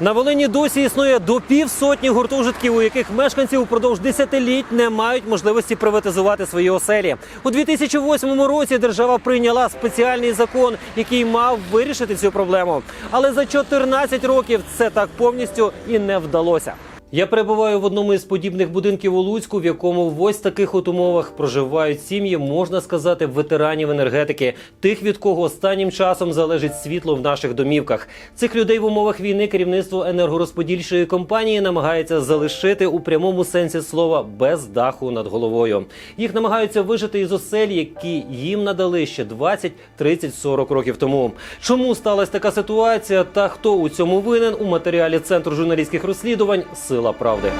На Волині досі існує до півсотні гуртожитків, у яких мешканці упродовж десятиліть не мають можливості приватизувати свої оселі. У 2008 році держава прийняла спеціальний закон, який мав вирішити цю проблему. Але за 14 років це так повністю і не вдалося. Я перебуваю в одному із подібних будинків у Луцьку, в якому в ось таких от умовах проживають сім'ї, можна сказати, ветеранів енергетики, тих, від кого останнім часом залежить світло в наших домівках. Цих людей в умовах війни керівництво енергорозподільчої компанії намагається залишити у прямому сенсі слова без даху над головою. Їх намагаються вижити із осель, які їм надали ще 20, 30, 40 років тому. Чому сталася така ситуація та хто у цьому винен у матеріалі центру журналістських розслідувань Сила правди.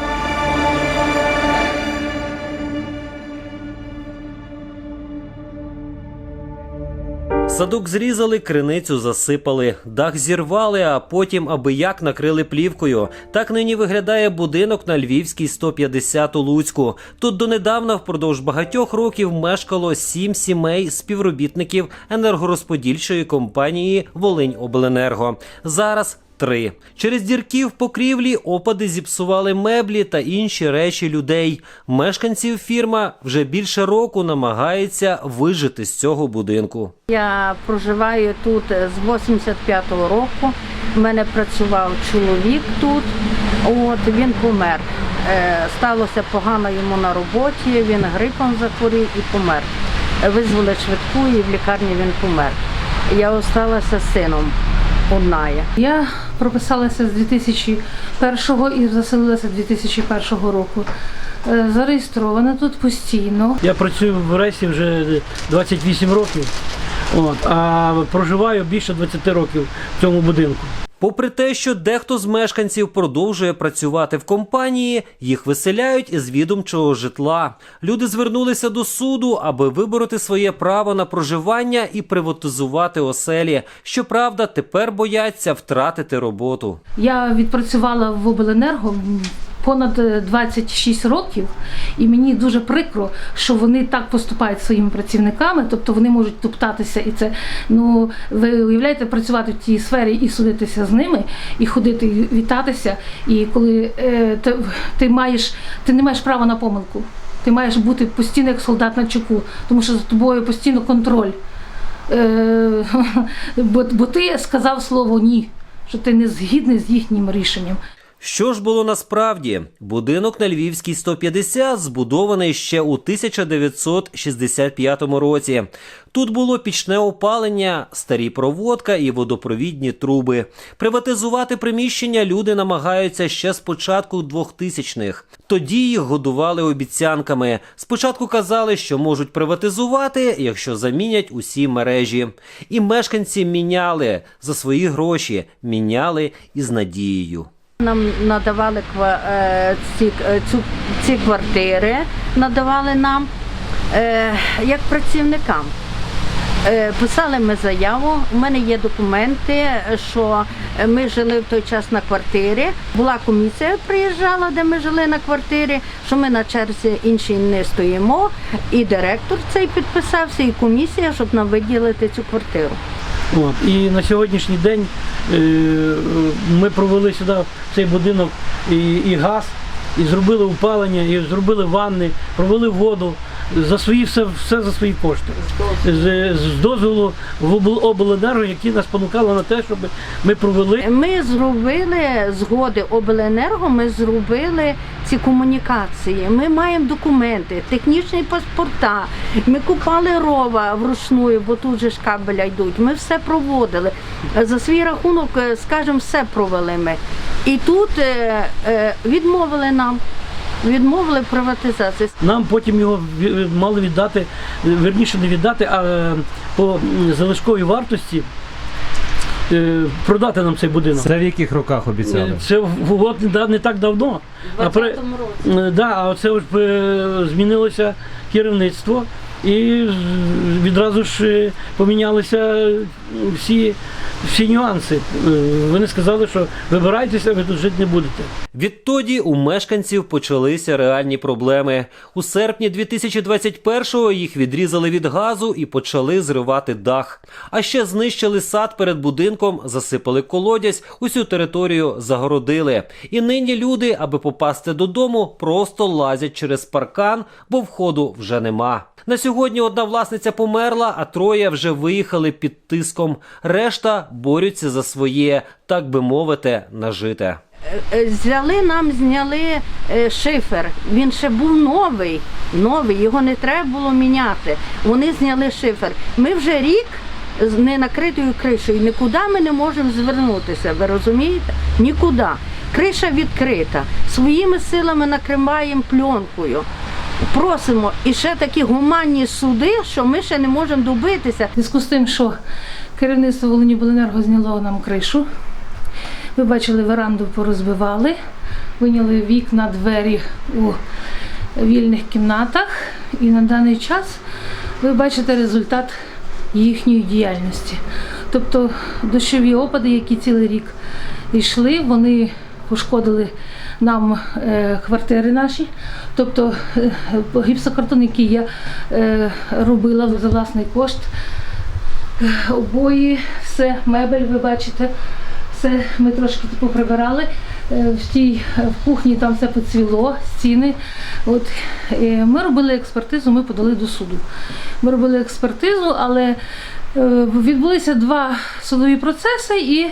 Садок зрізали, криницю засипали, дах зірвали, а потім аби як накрили плівкою. Так нині виглядає будинок на Львівській 150 у Луцьку. Тут донедавна впродовж багатьох років мешкало сім сімей співробітників енергорозподільчої компанії Волиньобленерго. Зараз Три через дірки в покрівлі опади зіпсували меблі та інші речі людей. Мешканців фірма вже більше року намагається вижити з цього будинку. Я проживаю тут з 85-го року. У мене працював чоловік тут. От він помер. Е, Сталося погано йому на роботі. Він грипом захворів і помер. Визвали швидку і в лікарні він помер. Я осталася з сином одна. я. Прописалася з 2001 і заселилася 2001 року. Е, Зареєстрована тут постійно. Я працюю в Ресі вже 28 років, от, а проживаю більше 20 років в цьому будинку. Попри те, що дехто з мешканців продовжує працювати в компанії, їх виселяють із відомчого житла. Люди звернулися до суду, аби вибороти своє право на проживання і приватизувати оселі. Щоправда, тепер бояться втратити роботу. Я відпрацювала в обленерго понад е, 26 років, і мені дуже прикро, що вони так поступають своїми працівниками, тобто вони можуть топтатися і це. Ну ви уявляєте, працювати в тій сфері і судитися з ними, і ходити і вітатися. І коли е, ти, ти маєш, ти не маєш права на помилку. Ти маєш бути постійно як солдат на чеку, тому що за тобою постійно контроль. Е, бо, бо ти сказав слово ні, що ти не згідний з їхнім рішенням. Що ж було насправді? Будинок на Львівській 150 збудований ще у 1965 році. Тут було пічне опалення, старі проводка і водопровідні труби. Приватизувати приміщення люди намагаються ще з початку 2000-х. Тоді їх годували обіцянками. Спочатку казали, що можуть приватизувати, якщо замінять усі мережі. І мешканці міняли за свої гроші, міняли із надією. Нам надавали е, ці, е, ці квартири, надавали нам е, як працівникам. Писали ми заяву. У мене є документи, що ми жили в той час на квартирі. Була комісія, приїжджала, де ми жили на квартирі, що ми на черзі іншій не стоїмо. І директор цей підписався, і комісія, щоб нам виділити цю квартиру. От. І на сьогоднішній день е, ми провели сюди в цей будинок і, і газ, і зробили опалення, і зробили ванни, провели воду. За свої все, все за свої кошти. З, з дозволу в обл- обленерго, які нас спонукали на те, щоб ми провели. Ми зробили згоди обленерго, ми зробили ці комунікації. Ми маємо документи, технічні паспорта. Ми купали рова вручную, бо тут же ж кабеля йдуть. Ми все проводили. За свій рахунок, е, скажімо, все провели ми. І тут е, е, відмовили нам. Відмовили в приватизації. Нам потім його мали віддати, верніше не віддати, а по залишковій вартості е, продати нам цей будинок. Це в яких роках обіцяли? Це в- от не, да- не так давно. А, при- Е, да, а це ж е, змінилося керівництво і відразу ж е, помінялися е, всі, всі нюанси. Е, Вони сказали, що вибирайтеся, ви тут жити не будете. Відтоді у мешканців почалися реальні проблеми. У серпні 2021-го їх відрізали від газу і почали зривати дах. А ще знищили сад перед будинком, засипали колодязь, усю територію загородили. І нині люди, аби попасти додому, просто лазять через паркан, бо входу вже нема. На сьогодні одна власниця померла, а троє вже виїхали під тиском. Решта борються за своє, так би мовити, нажите. Е, Взяли нам, зняли е, шифер. Він ще був новий, новий, його не треба було міняти. Вони зняли шифер. Ми вже рік з ненакритою кришею. Нікуди ми не можемо звернутися. Ви розумієте? Нікуди. Криша відкрита. Своїми силами накриваємо пленкою. Просимо і ще такі гуманні суди, що ми ще не можемо добитися. Зв'язку з тим, що керівництво Волинібленерго зняло нам кришу. Ви бачили, веранду порозбивали, виняли вікна, двері у вільних кімнатах. І на даний час ви бачите результат їхньої діяльності. Тобто дощові опади, які цілий рік йшли, вони пошкодили нам е, квартири наші. Тобто е, гіпсокартон, який я е, робила за власний кошт, обої, все, мебель, ви бачите, все ми трошки поприбирали. Е, В тій в кухні там все поцвіло, стіни. От ми робили експертизу, ми подали до суду. Ми робили експертизу, але відбулися два судові процеси, і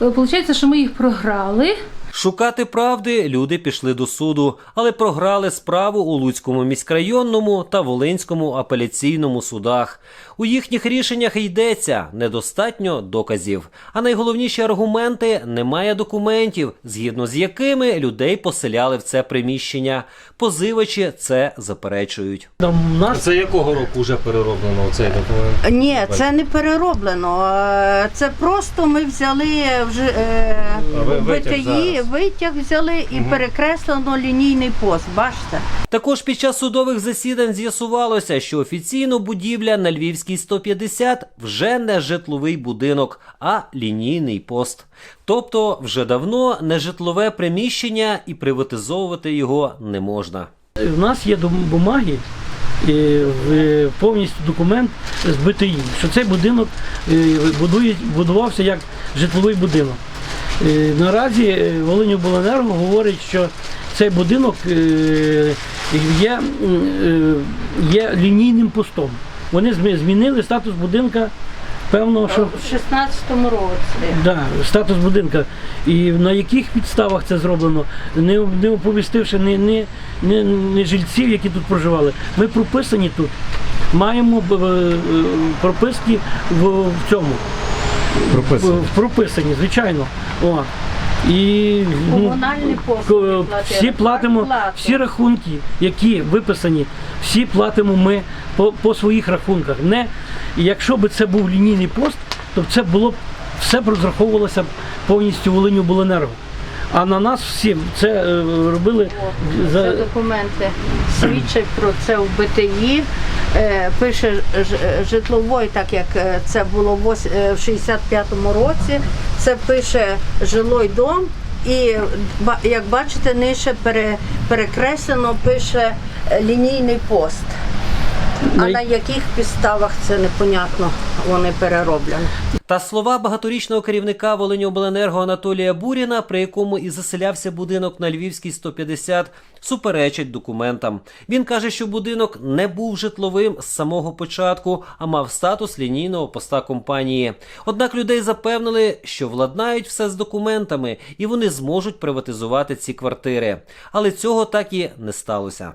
виходить, що ми їх програли. Шукати правди люди пішли до суду, але програли справу у Луцькому міськрайонному та Волинському апеляційному судах. У їхніх рішеннях йдеться недостатньо доказів. А найголовніші аргументи немає документів, згідно з якими людей поселяли в це приміщення. Позивачі це заперечують. Це якого року вже перероблено цей документ? Ні, це не перероблено. Е, Це просто ми взяли вже е, А ви витяг взяли і перекреслено лінійний пост. Бачите? Також під час судових засідань з'ясувалося, що офіційно будівля на Львівській 150 вже не житловий будинок, а лінійний пост. Тобто вже давно не житлове приміщення і приватизовувати його не можна. в нас є бумаги, в- повністю документ з БТІ, що цей будинок е, будує, будувався як житловий будинок. Е, Наразі е, Волиньобленерго говорить, що цей будинок е, є, є лінійним постом. Вони змінили статус будинка, певно, що В 16-му році. Да, статус будинка. І на яких підставах це зроблено, не, не оповістивши ні, ні, ні, ні жильців, які тут проживали. Ми прописані тут. Маємо прописки в, в цьому. В прописані, звичайно. О. І ну, послуги всі платимо, всі рахунки, які виписані, всі платимо ми по, по своїх рахунках. Не, якщо б це був лінійний пост, то це було б все б розраховувалося повністю Волиню Буленерго. А на нас всі це е, робили Це за документи свідчать про це в БТІ. Е, Пише житловий, так як е, це було в ос- е, 65-му році. Це пише жилой дом. І як бачите, нижче перекреслено пише лінійний пост. А на яких підставах це непонятно вони перероблені. Та слова багаторічного керівника Волиньобленерго Анатолія Буріна, при якому і заселявся будинок на Львівській 150, суперечать документам. Він каже, що будинок не був житловим з самого початку, а мав статус лінійного поста компанії. Однак людей запевнили, що владнають все з документами і вони зможуть приватизувати ці квартири. Але цього так і не сталося.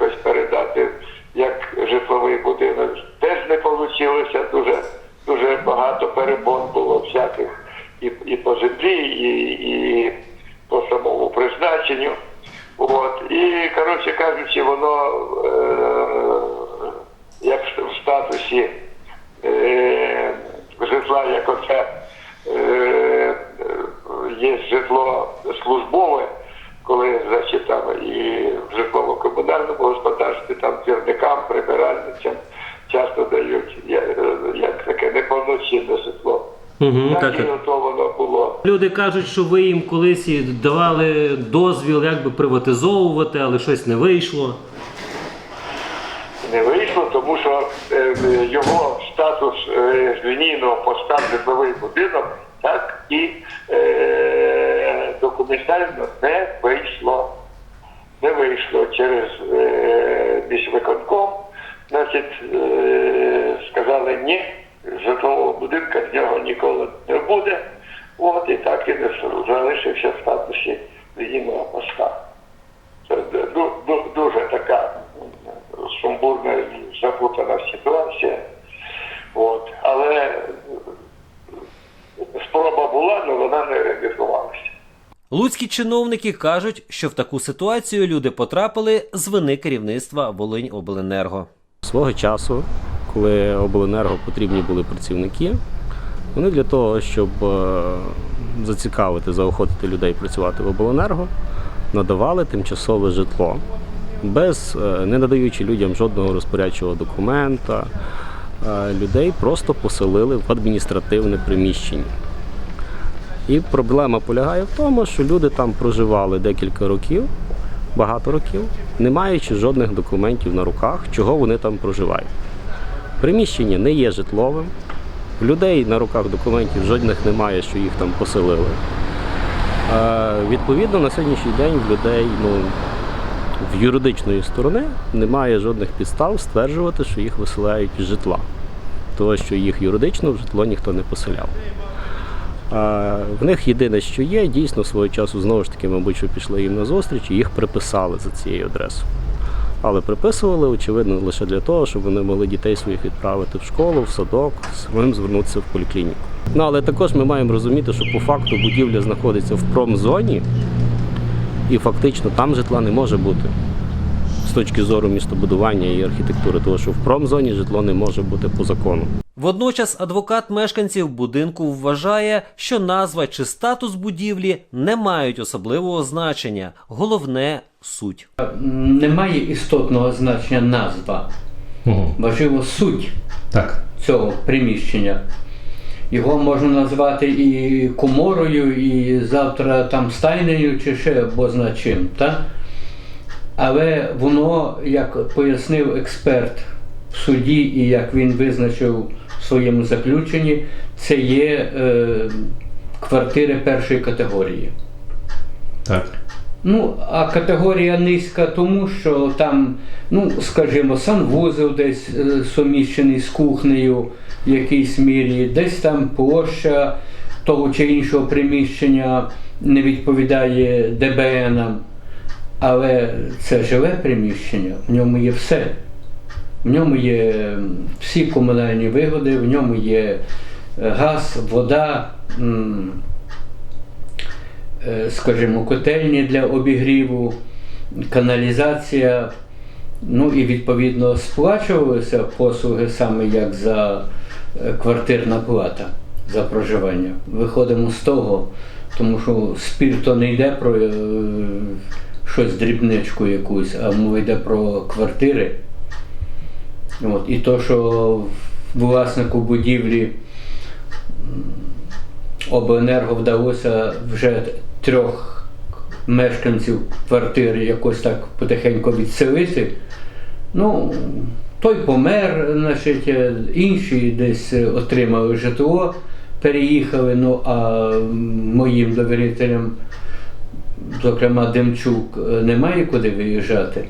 Якось передати як житловий будинок. Теж не вийшло, дуже, дуже багато перепон було всяких і, і по землі, і, і по самому призначенню. От. І, коротше кажучи, воно е, як в статусі е, житла, як оце е, є житло службове, коли значить, там і в житлово-комунальному господарстві там двірникам, прибиральницям часто дають я- е, як таке неповноцінне житло. Угу, так і готовано було. Люди кажуть, що ви їм колись давали дозвіл якби приватизовувати, але щось не вийшло. Не вийшло, тому що е, його статус е, лінійного поста житловий будинок так і е, документально не вийшло. Не вийшло через е, міськвиконком. Значить, е, сказали ні, житлового будинку з нього ніколи не буде. От і так і не залишився в статусі війного поста. Це ду- ду- дуже така м, сумбурна і запутана ситуація. От. Але е, спроба була, але вона не реалізувалася. Луцькі чиновники кажуть, що в таку ситуацію люди потрапили з вини керівництва Волиньобленерго. Свого часу, коли обленерго потрібні були працівники, вони для того, щоб е, зацікавити, заохотити людей працювати в обленерго, надавали тимчасове житло, без, е, не надаючи людям жодного розпорядчого документа. Е, Людей просто поселили в адміністративне приміщення. І проблема полягає в тому, що люди там проживали декілька років, багато років, не маючи жодних документів на руках, чого вони там проживають. Приміщення не є житловим, людей на руках документів жодних немає, що їх там поселили. Е, відповідно, на сьогоднішній день в людей ну, в юридичної сторони немає жодних підстав стверджувати, що їх виселяють з житла, того, що їх юридично в житло ніхто не поселяв. В них єдине, що є, дійсно свого часу знову ж таки, мабуть, що пішли їм на зустріч і їх приписали за цією адресою. Але приписували, очевидно, лише для того, щоб вони могли дітей своїх відправити в школу, в садок, самим звернутися в поліклініку. Ну але також ми маємо розуміти, що по факту будівля знаходиться в промзоні, і фактично там житла не може бути точки зору містобудування і архітектури, тому що в промзоні житло не може бути по закону. Водночас адвокат мешканців будинку вважає, що назва чи статус будівлі не мають особливого значення. Головне суть. Немає істотного значення назва. Угу. Важливо суть Так. цього приміщення. Його можна назвати і коморою, і завтра там стайнею, чи ще бозна чим. Так? Але воно, як пояснив експерт в суді, і як він визначив в своєму заключенні, це є е, квартири першої категорії. Так. Ну, а категорія низька, тому що там, ну, скажімо, санвузол десь е, суміщений з кухнею в якійсь мірі, десь там площа того чи іншого приміщення не відповідає ДБНам. Але це живе приміщення, в ньому є все. В ньому є всі комунальні вигоди, в ньому є е, газ, вода. е, скажімо, котельні для обігріву, каналізація. Ну і відповідно сплачувалися послуги саме як за е, квартирна плата за проживання. Виходимо з того, тому що спір то не йде про щось дрібничку якусь, а мова йде про квартири. От, і то, що власнику будівлі обленерго вдалося вже трьох мешканців квартири якось так потихеньку відселити. Ну, той помер, значить, е, інші десь отримали житло, переїхали, ну а моїм довірителям, зокрема Демчук, е, немає куди виїжджати.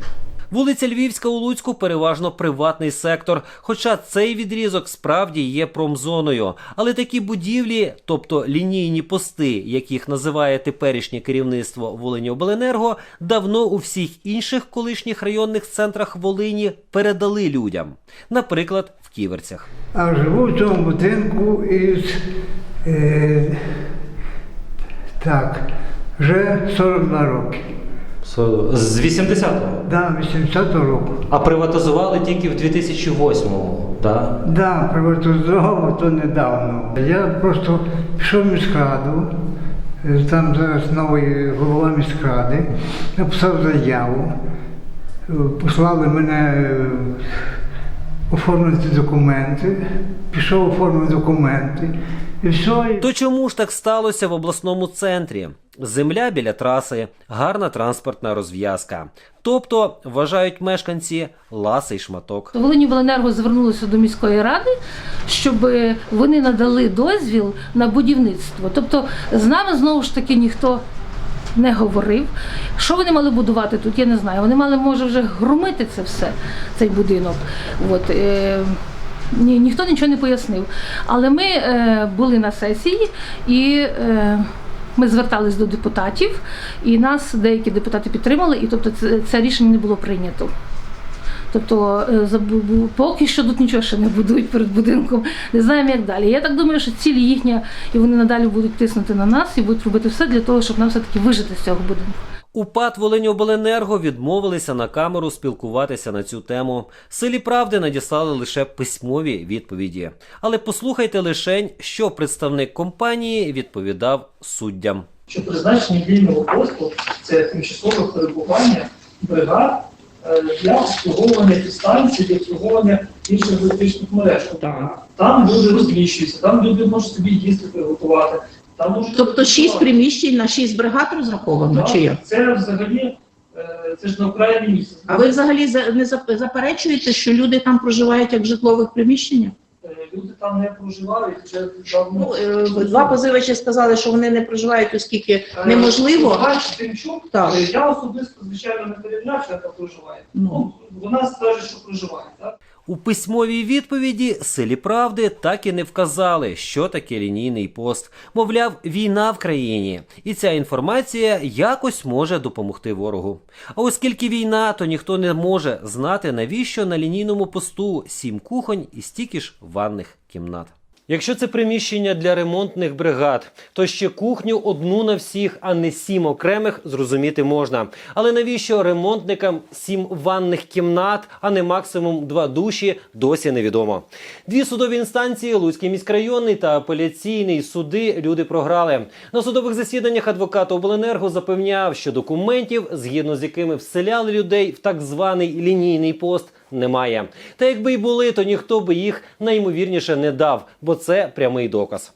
Вулиця Львівська у Луцьку переважно приватний сектор, хоча цей відрізок справді є промзоною. Але такі будівлі, тобто лінійні пости, яких називає теперішнє керівництво Волиньобленерго, давно у всіх інших колишніх районних центрах Волині передали людям, наприклад, в Ківерцях. А живу в цьому будинку із е, так, вже 42 роки. З 80-го. Да, 80 року. А приватизували тільки в 2008-му, так? Да, приватизував то недавно. Я просто пішов в міськраду, е, там зараз новий голова міськради, написав заяву, е, послали мене е, оформити документи, пішов оформив документи. То чому ж так сталося в обласному центрі? Земля біля траси, гарна транспортна розв'язка. Тобто, вважають мешканці, ласий шматок. Волинівленерго звернулося до міської ради, щоб вони надали дозвіл на будівництво. Тобто з нами знову ж таки ніхто не говорив. Що вони мали будувати тут, я не знаю. Вони мали, може, вже громити це все, цей будинок. От, е, ні, ніхто нічого не пояснив. Але ми е, були на сесії і. Е, ми звертались до депутатів, і нас деякі депутати підтримали, і тобто це, це рішення не було прийнято. Тобто е, поки що тут нічого ще не будують перед будинком. Не знаємо, як далі. Я так думаю, що ціль їхня, і вони надалі будуть тиснути на нас і будуть робити все для того, щоб нам все-таки вижити з цього будинку. У ПАД «Волиньобленерго» відмовилися на камеру спілкуватися на цю тему. Силі правди надіслали лише письмові відповіді. Але послухайте лишень, що представник компанії відповідав суддям. що призначення вільного посту це тимчасове перебування бригад е, для обслуговування підстанцій, для обслуговування інших електричних мереж. Там люди розміщуються, там люди можуть собі їсти приготувати. Там можуть Тобто шість приміщень на шість бригад розраховано, Так, чи як? Це взагалі е, це ж на окраїні місяць. А ви взагалі не заперечуєте, що люди там проживають як в житлових приміщеннях? Люди там не проживають, вже давно. Ну, е, два позивачі сказали, що вони не проживають, оскільки Е, неможливо. Тимчук, Так. е, я особисто, звичайно, не перевіряв, що яка проживає. Ну. Ну, вона стверджує, що проживає. Так? У письмовій відповіді силі правди так і не вказали, що таке лінійний пост. Мовляв, війна в країні, і ця інформація якось може допомогти ворогу. А оскільки війна, то ніхто не може знати, навіщо на лінійному посту сім кухонь і стільки ж ванних кімнат. Якщо це приміщення для ремонтних бригад, то ще кухню одну на всіх, а не сім окремих, зрозуміти можна. Але навіщо ремонтникам сім ванних кімнат, а не максимум два душі, досі невідомо. Дві судові інстанції Луцький міськрайонний та апеляційний суди люди програли. На судових засіданнях адвокат обленерго запевняв, що документів, згідно з якими вселяли людей в так званий лінійний пост, немає. Та якби й були, то ніхто би їх найімовірніше не дав, бо це прямий доказ.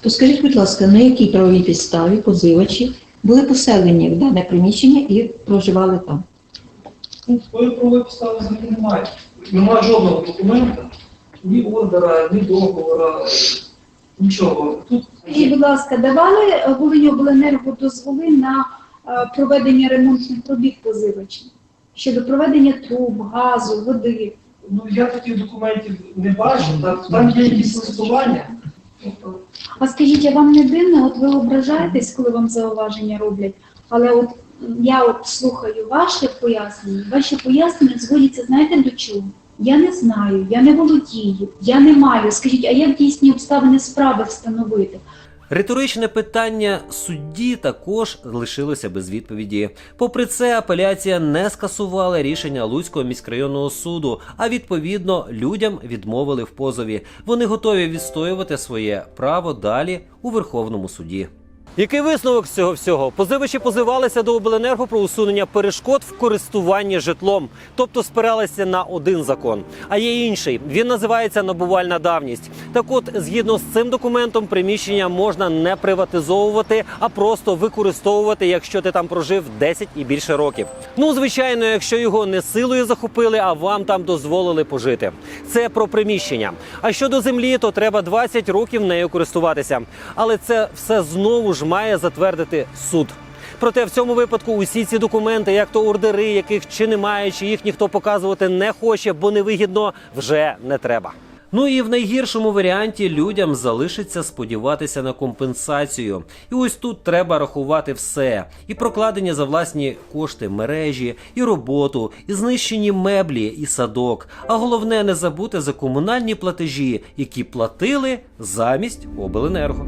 То скажіть, будь ласка, на якій правовій підставі позивачі були поселені в дане приміщення і проживали там? Ну, такої правової підстави взагалі немає. Немає жодного документа, ні ордера, ні договора, нічого. Тут Скажіть, будь ласка, давали Волиньобленерго дозволи на е, проведення ремонтних робіт позивачів щодо проведення труб, газу, води? ну, я таких документів не бачу, так, там є якісь листування. А скажіть, а вам не дивно, от ви ображаєтесь, коли вам зауваження роблять, але от я от слухаю ваше пояснення, ваші пояснення зводяться, знаєте до чого? Я не знаю, я не володію, я не маю. Скажіть, а як дійсні обставини справи встановити? Риторичне питання судді також лишилося без відповіді. Попри це, апеляція не скасувала рішення Луцького міськрайонного суду, а відповідно людям відмовили в позові. Вони готові відстоювати своє право далі у Верховному суді. Який висновок з цього всього? Позивачі позивалися до обленерго про усунення перешкод в користуванні житлом, тобто спиралися на один закон. А є інший. Він називається набувальна давність. Так от, згідно з цим документом, приміщення можна не приватизовувати, а просто використовувати, якщо ти там прожив 10 і більше років. Ну, звичайно, якщо його не силою захопили, а вам там дозволили пожити. Це про приміщення. А щодо землі, то треба 20 років нею користуватися. Але це все знову ж має затвердити суд. Проте в цьому випадку усі ці документи, як то ордери, яких чи немає, чи їх ніхто показувати не хоче, бо невигідно, вже не треба. Ну і в найгіршому варіанті людям залишиться сподіватися на компенсацію. І ось тут треба рахувати все: і прокладення за власні кошти мережі, і роботу, і знищені меблі, і садок. А головне не забути за комунальні платежі, які платили замість обленерго.